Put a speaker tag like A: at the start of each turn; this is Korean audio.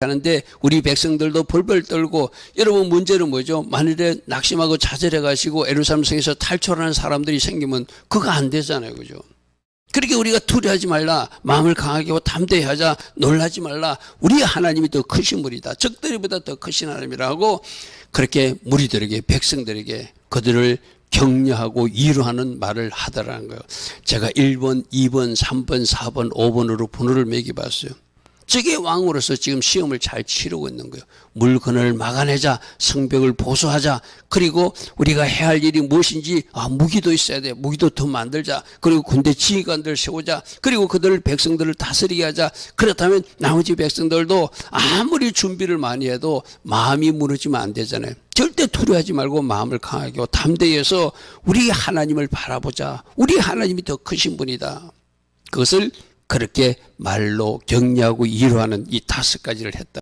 A: 하는데 우리 백성들도 벌벌 떨고 여러분 문제는 뭐죠? 만일에 낙심하고 좌절해 가시고 에루살렘성에서 탈출하는 사람들이 생기면 그거 안 되잖아요. 그죠? 그렇게 우리가 두려워하지 말라. 마음을 강하게 하고 담대히 하자. 놀라지 말라. 우리 하나님이 더 크신 분이다. 적들이보다 더 크신 하나님이라고 그렇게 무리들에게 백성들에게 그들을 격려하고 위로하는 말을 하더라는 거예요. 제가 1번, 2번, 3번, 4번, 5번으로 번호를 매겨 봤어요. 저게 왕으로서 지금 시험을 잘 치르고 있는 거예요. 물건을 막아내자, 성벽을 보수하자, 그리고 우리가 해야 할 일이 무엇인지, 아, 무기도 있어야 돼. 무기도 더 만들자. 그리고 군대 지휘관들 세우자. 그리고 그들 백성들을 다스리게 하자. 그렇다면 나머지 백성들도 아무리 준비를 많이 해도 마음이 무너지면 안 되잖아요. 절대 두려워하지 말고 마음을 강하게 하고 담대히 해서 우리 하나님을 바라보자. 우리 하나님이 더 크신 분이다. 그것을 그렇게 말로 격려하고 위로하는 이 다섯 가지를 했다.